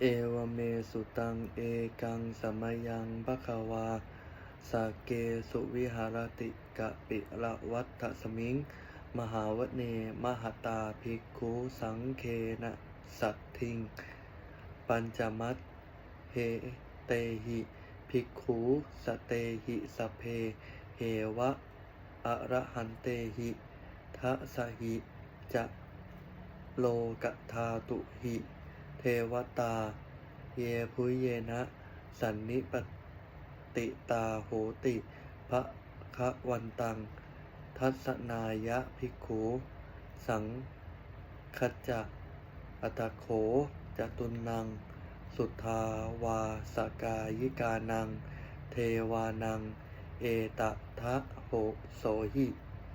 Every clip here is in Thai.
เอวเมสุตังเอกังสมยังภควาสาเกสุวิหารติกะปิละวัตถสมิง มหาวเนมหตาภิกขุสังเคนะสัตทิง ปัญจมัตเฮเตหิภิกขุสเตหิสเพเหวะอะระหันเตหิทะสหิจะโลกธาตุหิ เทวตา เยพุเยนะ สันนิปติตาโหติพระคะวันตัง ทัศนายะภิกขุ สังคจจะอัตโขจตุนัง สุทาวาสกายิกานัง เทวานัง เอตทะโหโสหิ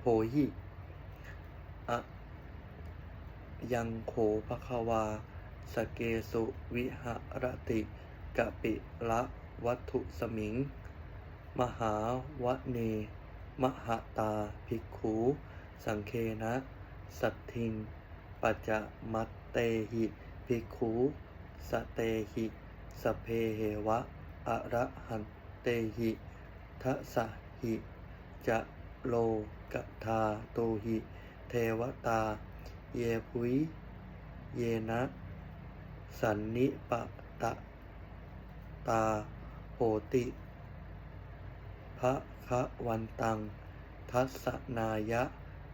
โหหิอะยังโขภควา สเกสุวิหรติกะปิละวัตถุสมิง มหาวะเน มหตาภิกขุสังเคนะ สัตทิงปัจจะมัตเตหิภิกขุสเตหิสเพเหวะอะระหันเตหิทะสะหิจะโลกธาโตหิ เทวตา เยพุย เยนะ สันนิปตะตาโหติพระคะวันตัง ทัศนายะ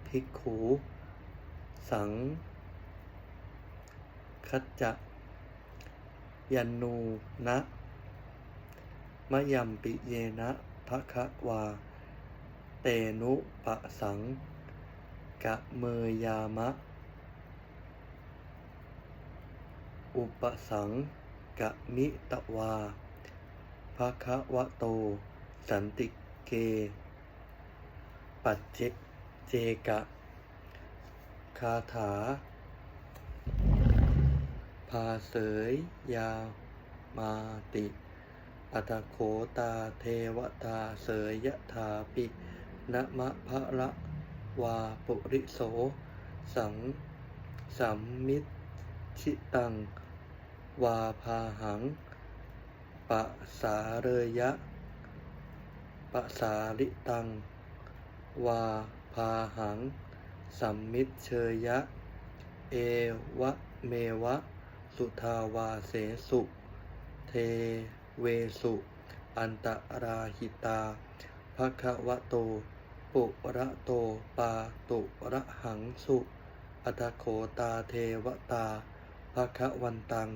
ภิกขุสังคัจจะยันนูนะมะยัมปิเยนะภะคะวา เตนุปะสังกะเมยามะ อุปสังกะมิตวาภะคะวะโต สันติเก ปัจเจเจกะ คาถา พาเสยยามาติอัตโขตาเทวตาเสยยะถาปินะมะพะละวาปุริโส สังสัมมิตชิตัง วาพาหัง ปะสาเรยะ ปะสาลิตัง วาพาหัง สัมมิเชยะ เอวะเมวะ สุทาวาเสสุ เทเวสุ อันตราหิตาภควะโต ปุระโต ปาตุระหังสุอัตโขตาเทวตาภคะวันตัง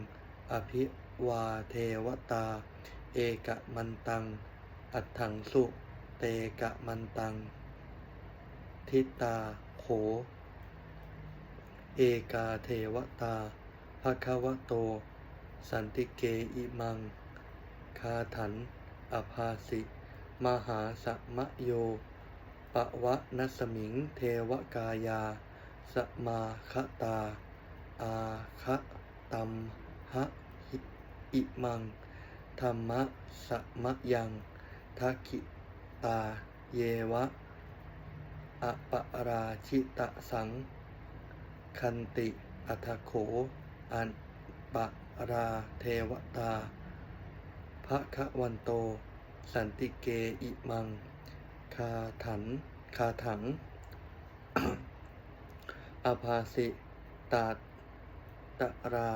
อภิวาเทวตา เอกมันตัง อัตถังสุเตกะมันตัง ทิตาโข เอกาเทวตาภควะโต สันติเกอิมัง คาถัน อภาสิ มหาสมะโย ปะวะนัสมิง เทวกายา สมาคตา อาคะตัม หะหิอิมัง ธรรมะสมะยังทักขิตา เยวะอปราชิตะสัง คันติอัทโข อันปะราเทวตาภะคะวันโต สันติเกอิมัง คาถัน คาถัง อภาสิตาตรา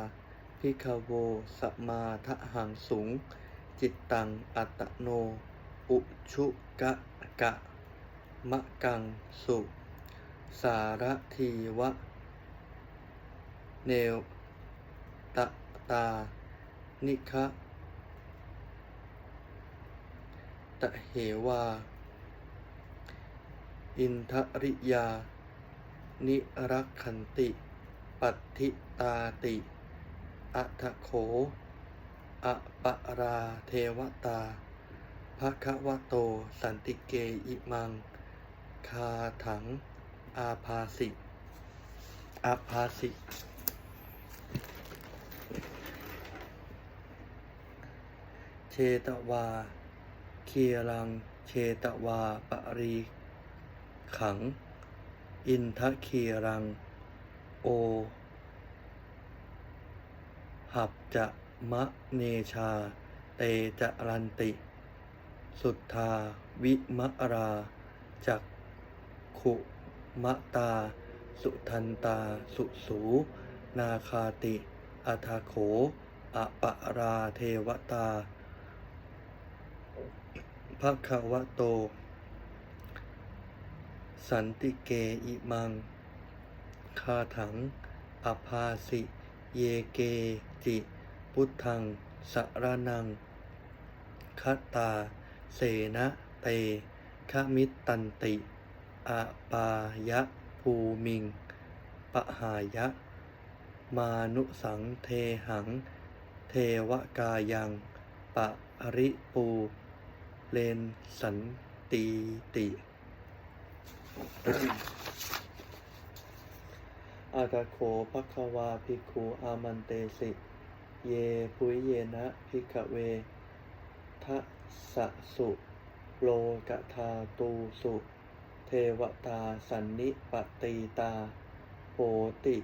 พิคโวสมาทะหังสูง จิตตัง อัตโน อุชุกะกะ มะกังสุ สารทีวะ เนวตะตา นิคะตะเหวา อินทริยา นิรักขันติ ปัตติตาติ อัทโขอะปะราเทวตาภะคะวะโต สันติเกอิมัง คาถัง อาภาสิอาภาสิเชตวา เคียรัง เชตวาปรีขัง อินทะเคียรัง โอ หับจะมะเนชา เตจรันติ สุทธาวิมะราจักขุมะตา สุทันตา สุสู นาคาติอัทาโขอะปะราเทวตาภะควโต สันติเกอิมัง คาถังอภาสิ เยเกจิพุทธัง สรนังคตา เสนะเตขมิตตันติอาปายะภูมิง ปหายะ มานุสังเทหัง เทวกายัง ปะริปู เลนสันตีติ อาตาโขภควาภิกขุอามันเตสิ เยปุยเยนะภิกขเวทัสสะสุโลกธาตูสุ เทวตาสันนิปตีตาโหติ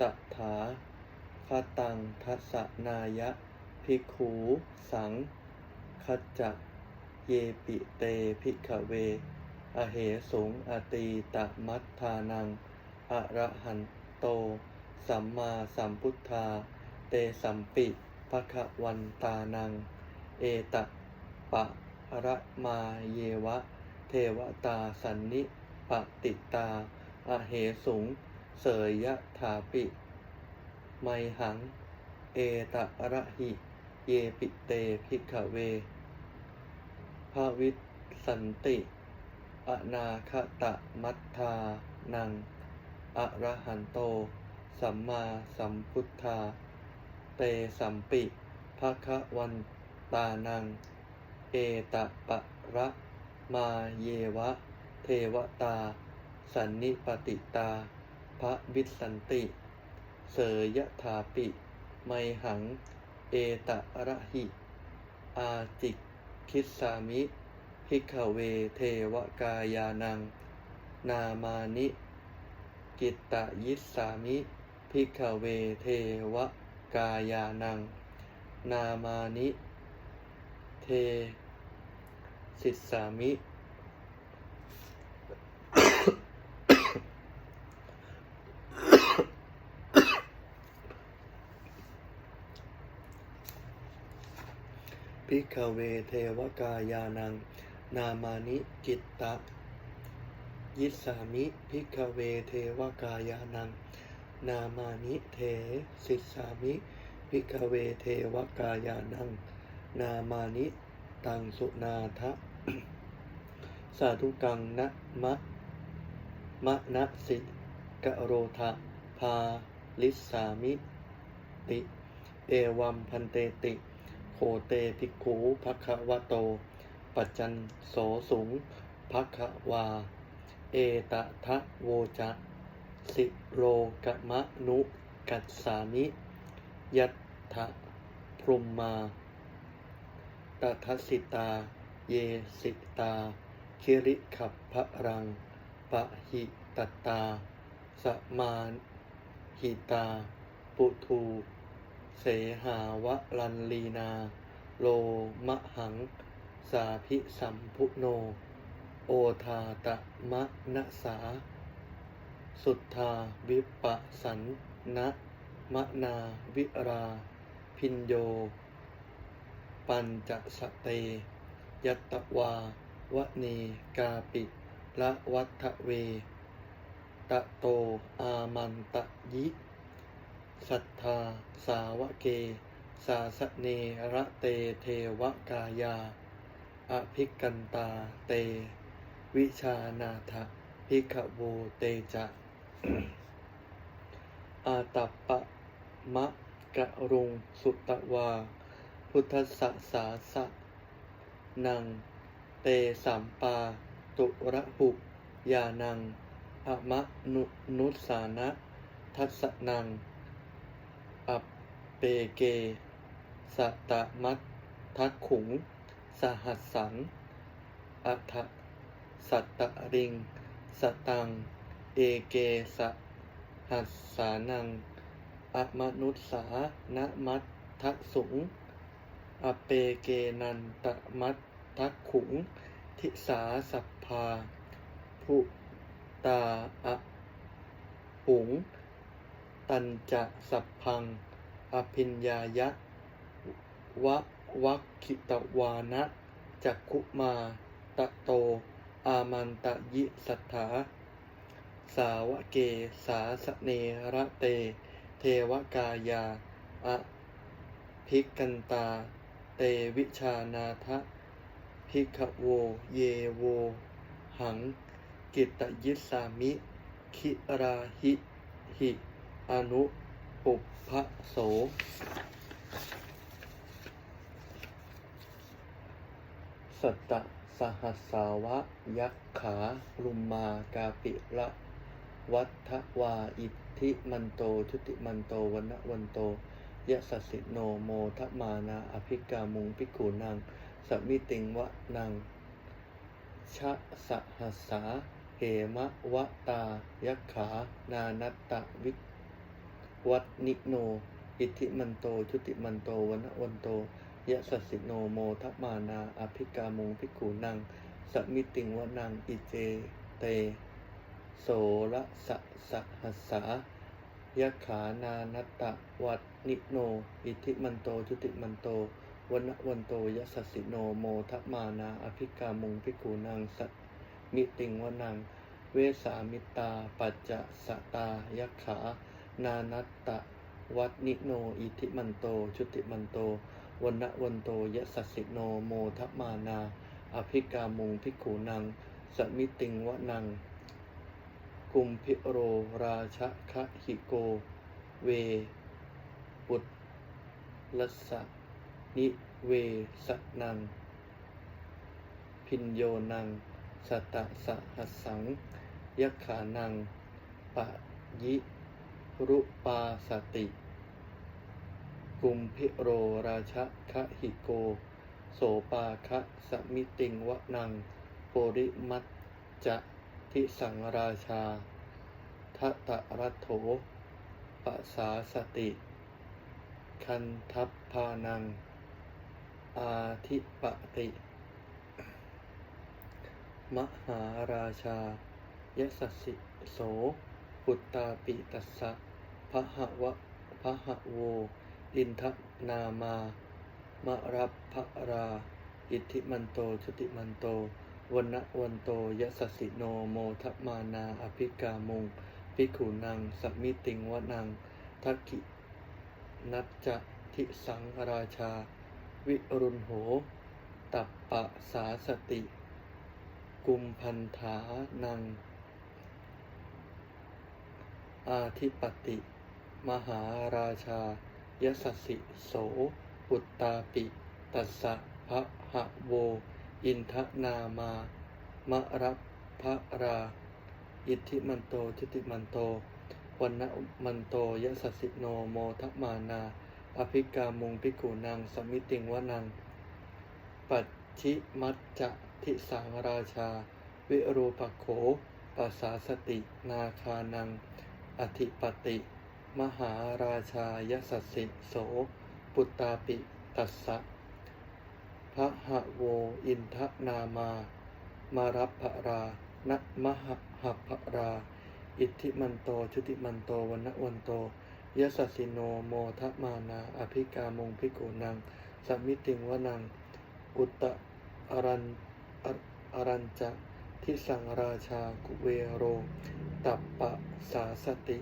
ตถาคตังทัสนายะภิกขูสังคัจจเยปิเตภิกขเว อเหสุงอตีตมัทธานัง อระหันโต สัมมาสัมพุทธา เตสัมปิภคะวันตานัง เอตะปะระมาเยวะ เทวตาสันนิปติตา อเหสุง เสยยะถาปิ ไมหัง เอตะระหิ เยปิเตภิกขเวภาวิสสันติ อนาคตะมัทธานัง อระหันโต สัมมาสัมพุทธา เตสัมปิภะคะวันตานัง เอตปะระมาเยวะ เทวตา สันนิปติตา พระวิสันติ เสยยถาปิ ไมหัง เอตะระหิ อาจิกคิสามิภิกเวเทวกายานัง นามานิ กิตตยิสสามิภิกขเวเทวกายานัง นามานิเทสิสามิภิกขเวเทวกายานัง นามานิกิตตะ ยิสสามิภิกเวเทวกายานัง นามานิเทสิสามิภิกเวเทวกายานัง นามานิตังสุนาทะสาธุกังนะมะมะนะสิกะโรทะพาลิสสามิติ เอวัมพันเตติ โคเตภิกขุภคะวะโต ปัจจันโสสุงภคะวา เอตะทะโวจะสิโลกะมะนุกัสสามิยัตถะพรุมมาตทัสิตา เยสิตา คิริขับพระรัง ปะหิตตา สมาหิตา ปุทู เสหาวะลันลีนา โลมะหัง สาพิสัมพุโน โอทาตะมะนะสา สุทธาวิปสันนะมะนาวิรา พินโย ปัญจสเต ยัตตวาวเนกาปิละวัฏเว ตะโตอามันตะยิ สัทธาสาวเก สาสเนระเตเทวกายา อภิกันตาเต วิชานาทะภิกโวเตจะอาตัปปะมะกะรุงสุตวา พุทธสสะสาสะนัง เตสัมปา ตุระหุยานังอมะนุนุสานะ ทัสนัง อัปเปเก สัตตมัตทักขุง สหัสสังอัฏฐ สัตตริง สตัง เอเกสหัสสานัง อมนุษสานะมัตทะสุง อเปเกนันตมัตทักขุง ทิสาสัพพาพุตาอะหุง ตันจะสัพพัง อภิญญายะ วะวัคคิตวานะจักขุมาตะโต อามันตะยิสัทธา สาวเกสาสเนระเต เทวกายา อะภิกกันตา เตวิชานาทะภิกขโว เยโว หัง กิตยิสามิ คิราหิหิ อนุปุพพะโสสัตตะ สหัสาวะยักขาลุมมากาปิละวัฏวาอิทธิมันโตชุติมันโตวันนะวันโตยะสสิโนโมทมานาอภิกามุงพิกขุนังสมิติงวะนังชะสหัสาเหมะวะตายักขา นานัตตวิวัตนิโน อิทธิมันโตชุติมันโตวันนะวันโต ยะสสสิโนโมทะมานาอภิกามุงพิกขุนังสมิติงวะนังอิเจเต โสระสะสะหัสสายะขานานัตตะวัดนิโน อิทิมันโตชุติมันโตวันวันโตยะสสสิโนโมทะมานาอภิกามุงพิกูนังสัมิติงวนัง เวสามิตาปัจจะสะตายะขา นานัตตะวัดนิโน อิทิมันโต ชุติมันโต วันนะวันโตยะสสสิโนโมทะมานา อภิกามุงพิกูนัง สมิติงวะนัง กุมพิโรราชะคะหิโก เว ปุตลัสะนิเวสนัง พินโยนัง สตะสหัสสังยักขานัง ปะยิรุปาสติ กุมพิโรราชคะหิโก โสปาคะสมิติงวะนังโปริมัจจะทิสังราชาทัตตะรัตโถปะสาสติ คันทัพพานัง อาทิปติ มหาราชายสสสิโสปุตตาปิตัสสะพหวะพหโว อินทนามามะรับพระรา อิทธิมันโตชติมันโตวันวันโตยะสสิโนโมทมานาอภิกามุงภิกขุนังสมิติงวนังทักขินัจจะทิสังราชา วิรุณโห ตัปปะสาสติ กุมพันธานัง อาทิปติ มหาราชา ยสสิโสปุตตาปิ ตัสสะพะหะโว อินทนามามะรับพระรา อิทธิมันโต ทิติมันโตวันนะมันโตยสสิโนโมทะมานา อภิกามุงพิกูนังสมิติงวนัง ปัจฉิมัจจะทิสังราชา วิรูปโขปัสสาสติ นาคานัง อธิปติ มหาราชายสสสิโส ปุตตาปิตัสสะพระหะโวอินทนามา มารับพระรานะมหหัพพรา อิทธิมันโตชุติมันโตวันนวันโตยสสสิโนโมทะมานา อภิกามงพิโกนังสมิติงวนัง อุตตะอรันอรัญจะทิสังราชากุเวโร ตัปปะสาสติ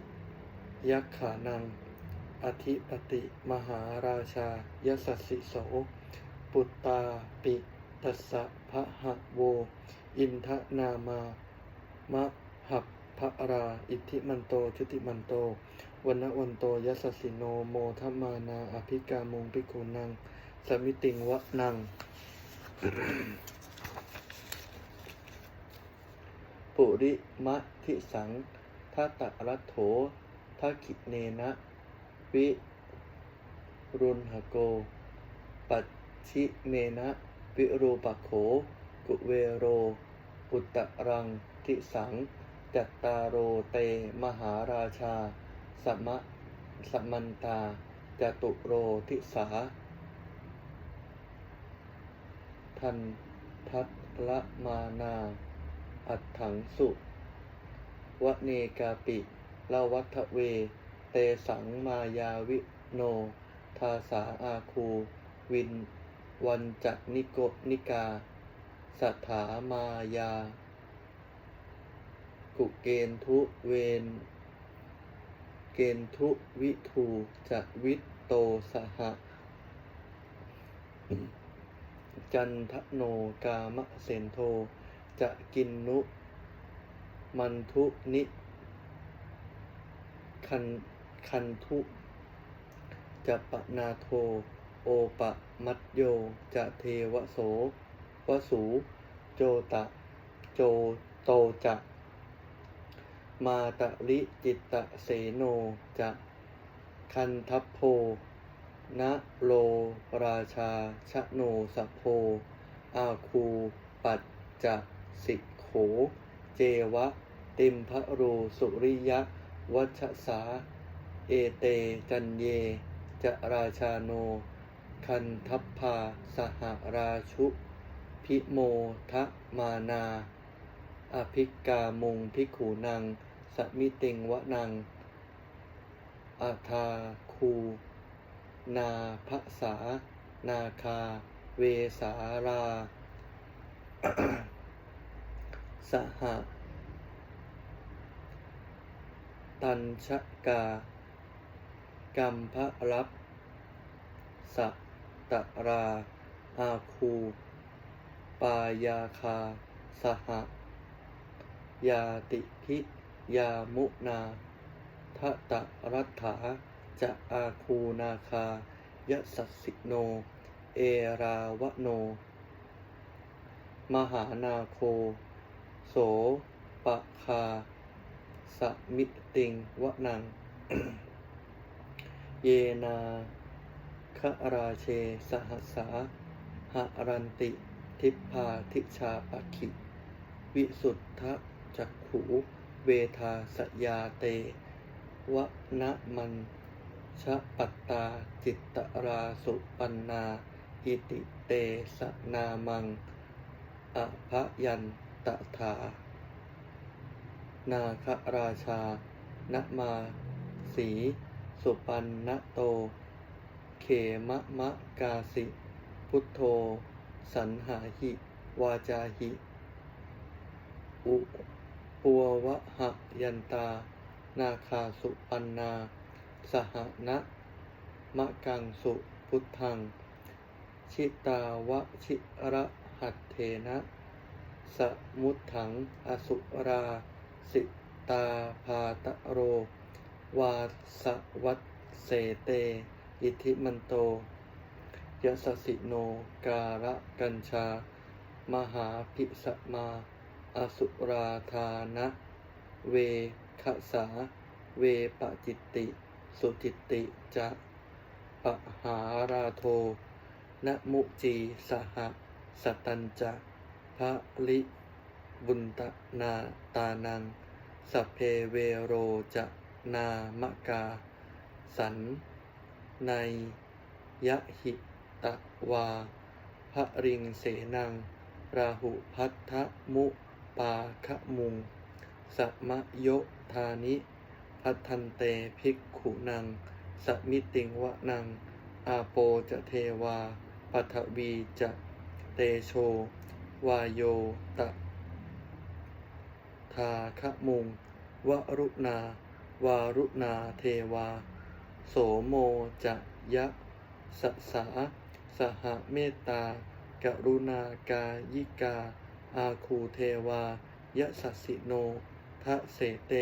ยักขานัง อธิปติมหาราชายสสสิโส ปุตตาปิตัสสะพะหะโว อินทนามามะหับพระรา อิทธิมันโตชุติมันโตวันนะวันโตยสสสิโนโมทมานา อภิกามุงพิกุนัง สมิติงวะนัง ปุริมะทิสังทัตตะรัตโถ ทักขิเนนะ วิรุณหโก ปัจฉิเมนะ วิรูปโข กุเวโร อุตตรังทิสัง จัตตารโรเต มหาราชา สมะสมันตา จตุโรทิสา ทันทัตละมานา อัตถังสุ วเนกาปิ ลาวัฒเว เตสังมายาวิโน ทาสาอาคู วิน วันจักนิโกนิกา สัทธามายา กุเกณทุเวน เกณทุวิทูจะวิตโตสหะ จันทโนกามะเสนโท จะกินนุ มันทุนิ คันคันทุจะปะนาโท โอปะมัตโย จะเทวโสวสู โจตะ โจโตจะมาตะริจิตตะเสโนจะคันทัพโพนะโลราชาชะโนสะโพ อาคู ปัจจะสิกโข เจวะ ติมพะโรสุริยะ วัชสา เอเตจันเย จะราชาโน คันทัพพา สหราชุ พิโมทะมานา อภิกามุงพิกขูนัง สมิติงวะนังอาทาคู นาภษา นาคา เวสารา สห ตัญชกา กัมพะรับสัตตรา อาคู ปายาคา สห ยาติพิยามุนาทะตะรัฐาจะอาคูนาคายสัสสิโน เอราวโน มหานาโค โสปะคา สมิ ติงวนัง เยนาคราเชสหัสาหะรันติ ทิพพาทิชาปคิวิสุทธจักขูเวทาสยาเตวะนะมันชะปัตตาจิตตราสุปันนา อิติเตสนามังอภยันตถา นาคราชา นะมา สี สุปันนะโต เขมะมะกาสิ พุทโธ สันหาหิ วาจาหิ อุปัววะหะยันตา นาคาสุปันนา สหนะมะกังสุพุทธัง ชิตาวะชิระหัตเถนะ สมุตถังอสุรา สิ ตาพาตะโร วาสวัตเสเต อิทิมันโตยสสิโนการะกัญชา มหาพิสมา อสุราธานะ เวขสา เวปจิตติ สุจิตติจะปะหาราโทนะมุจีสหสตัญจะพระลิบุญตนาตานัง สัพเพเวโรจะนามกา สันในยะหิตะวาพระริงเสนัง ราหุพัทธมุปาคะมุงสัมะโยธานิ พัทันเตภิกขุนัง สมิติงวะนัง อาโปจะเทวาปัทวีจะเตโช วายโยตะ ทาคะมุง วรุณา วารุณาเทวา โสโมจะยะสสาสหเมตตา กรุณากายิกา อาคูเทวายะสัสิโนทะเสเต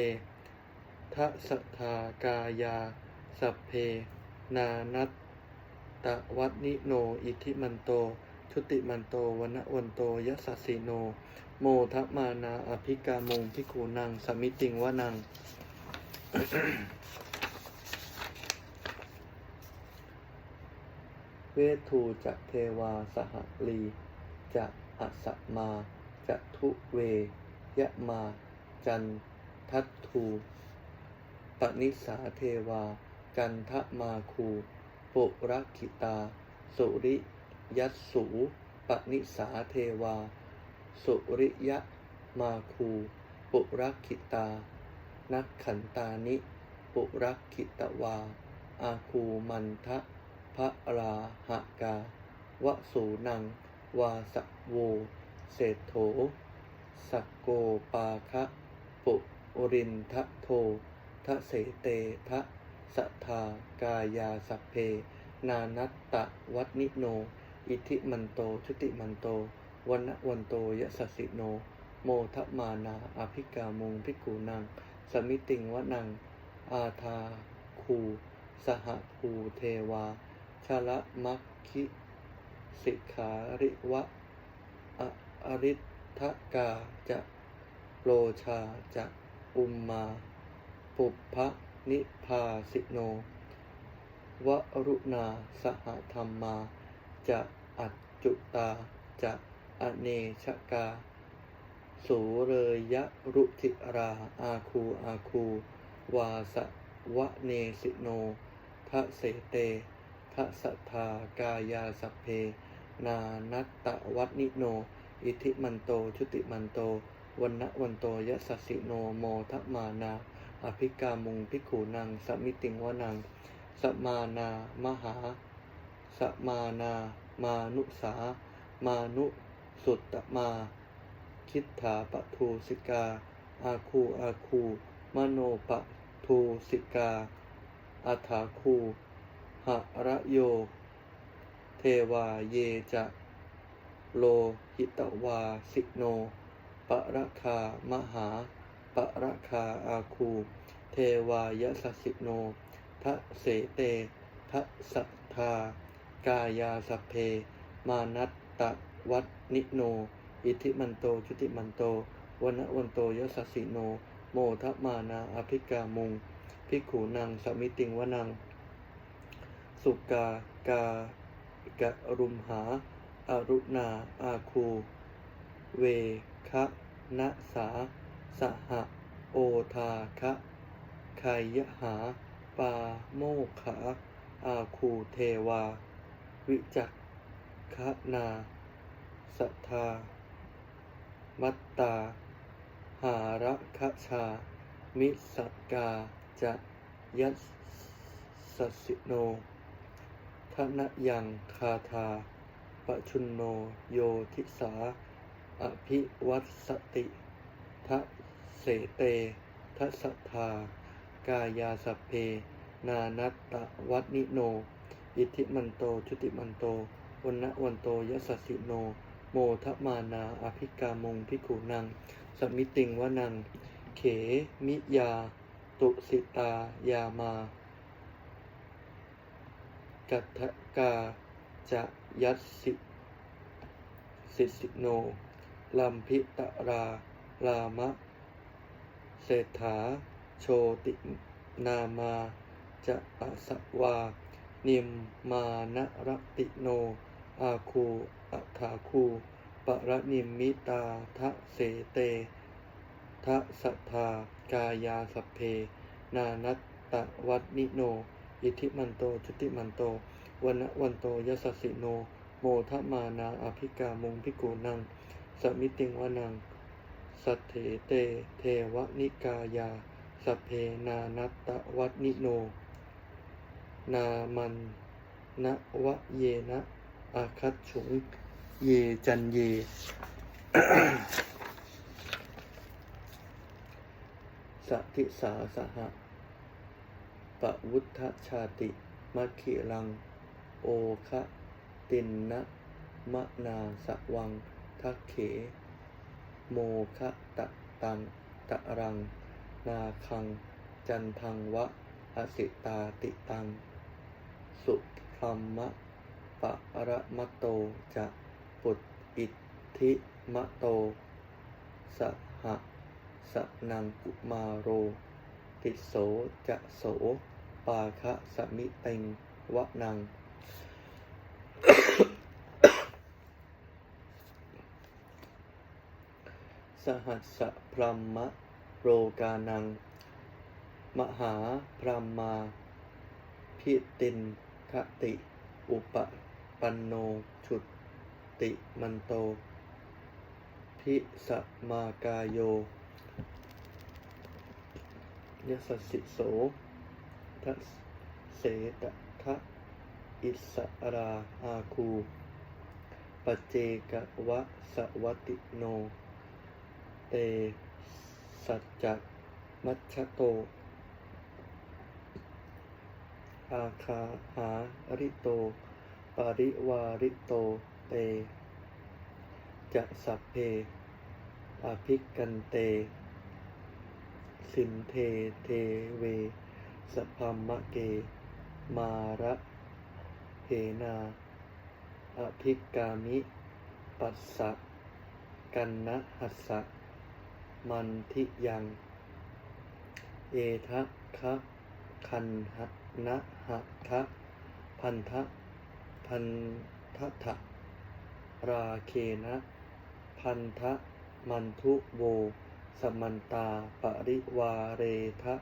ทะสทธากายา สัพเพ นานัตตะวัตนิโน อิทิมันโต ชุติมันโต วนนวันโตยะสัสสิโน โมทะมานาอภิกามงพิคูนังสมิติงวะนัง เวทูจะเทวาสหลี จะอสมาจะทุเว ยะมา จันทัตทูปนิสาเทวากันทมาคูปุรักขิตา สุริยัสสูปนิสาเทวา สุริยะมาคู ปุรักขิตา นักขันตานิ ปุรักขิตวา อาคูมันทะพระราหกาวสูนัง วาสโว เศโถสกโกปาคะปุรินทะโททะเสเตทะสทากายาสัพเพ นานัตตะวัตนิโน อิทิมันโตชุติมันโต วันวันโตยะสสิโน โมทมานาอภิกามุงพิกูนัง สมิติงวะนัง อาทาคู สหภูเทวา ชละมัคคิสิกขาริวะออริทกาจะโลชาจะอุมมา ปุพพนิพาสิโน วรุณาสหธรรมาจะอัจจุตาจะ อเนชกาสูเรยะรุธิรา อาคูอาคู วาสวะเนสิโนทะเสเตทะสัทธากายาสัพเพ นานัตตะวัตนิโน อิทิมันโต ชุติมันโตวันนะวันโตยะสสสิโนโมทมานา อภิกามุงพิกขูนังสมิติงวนัง สมานา มหา สมานา มานุสา มานุ สุตตมา คิดถาปทูสิกา อาคูอาคู มโนปทูสิกาอัฏฐาคูหะระโย เทวาเยจะ โลหิตวาสิโน ปะระคามหา ปะระคาอาคู เทวายสสิโนทะเสเตทะสัทธากายาสเพ มานัตตวัต นิโน อิทิมันโต ชุติมันโตวันวันโตยสสสิโน โมทะมานาอภิกามุงพิกขูนังสมิติงวนัง สุกากากะรุมหาอรุณาอาคู เวคะนะสา สหะ โอทาคะไคยหา ปาโมขาอาคูเทวา วิจักขนา สัทธา มัตตา หาระคชา มิสักกา จะยัสสสสิโนทนะยังคาทาปชุนโนโยทิสา อภิวัตสติทะเสเตทะสัทธากายาสัพเพ นานัตตะวัตนิโน อิทิมันโต ชุติมันโตวันนะวันโตยสสสิโน โมทมานาอภิกามุงพิกุนัง สมิติงวนัง เขมิยา ตุสิตายามา กัตถกาจะยัสสิสิสิโน ลัมพิตราลามะ เศรษฐา โชตินามา จะอาสวา นิมมานรติโน อาคูอ ฏฐาคูปรนิมมิตาทะเสเตทะสัทธากายาสเพ นานัตตะวัตนิโน อิทิมันโตชุติมันโตวันวันโตยสสสิโน โมทมานาอภิกามุงพิกูนัง สมิติงวนัง สัทเถเต เทวนิกายา สเพนานัตตะวัตนิโน นามันนวะเยนะอาคัตฉุง เย จันเยสติสาสหะปะวุฒชาติมัคคิลัง โอคะตินนะมะนาสวัง ทักเข โมคะตะตังตะรัง นาคัง จันทังวะ อสิตาติตัง สุพรหมะปะระมะโตจะ ปุตอิทธิมะโต สหะสนังกุมาโร ติโสจะโส ปาคะสมิเต็งวะนัง สหัสพรหมะโรกานัง มหาพรหมาพิตินคติ อุปปันโน ติมันโต พิสมากาโยยสสิโสทัสเสตทะอิสราอาคูปเจกวะสวัติโน เตสัจจมัชโต อาคาหาริโตปาริวาริโต เต จะสัพเพ อภิกันเต สินเทเทเว สพัมมะเก มาระเหนา อภิกามิ ปัสสะกันนะหัสสะมันทิยัง เอทะคะคันหะนะหะทะพันทะพันทะทะ ราเคนะพันทะมันทุโว สมันตาปริวาเรทะ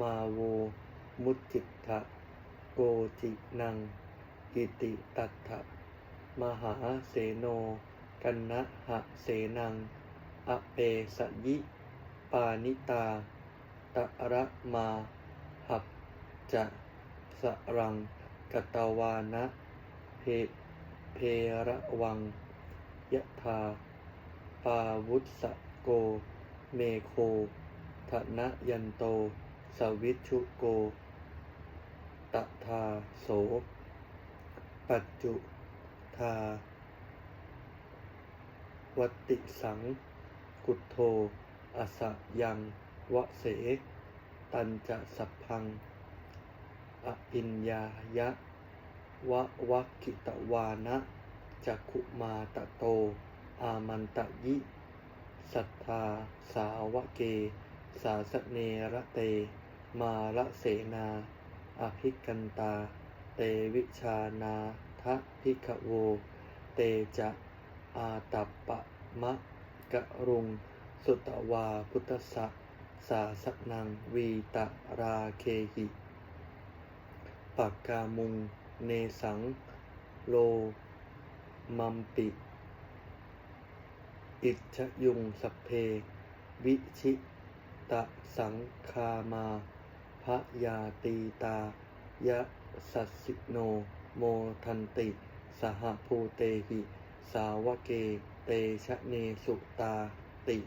มาโว มุจิตทะโกจินัง กิติตัตถะมหาเสโน กันนะหะเสนัง อเปสยิ ปานิตา ตะระมาหับจะสรังกตวานะเพ เพระวังยะธาปาวุสโก เมโคทะนะยันโต สวิชุโกตถาโส ปัจจุธาวัติสัง กุทโธอสะยัง วะเส ตันจะสัพพังอปิญญายะ วะวัคคิตวานะจักขุมาตะโต อามันตะยิ สัทธา สาวะเก สาสเนระเต มาระเสนา อภิกันตา เตวิชานาทะพิกโว เตจะอาตัปปะมะกะรุง สุตวาพุทธะสาสนังวีตะราเคหิปักกามุง เนสังโลมัมปิ อิจฉยุงสัพเพ วิชิตะสังคามาพะยาตีตายะสัสิโนโมทันติ สหภูเตหิ สาวเก เตชะเนสุตาติ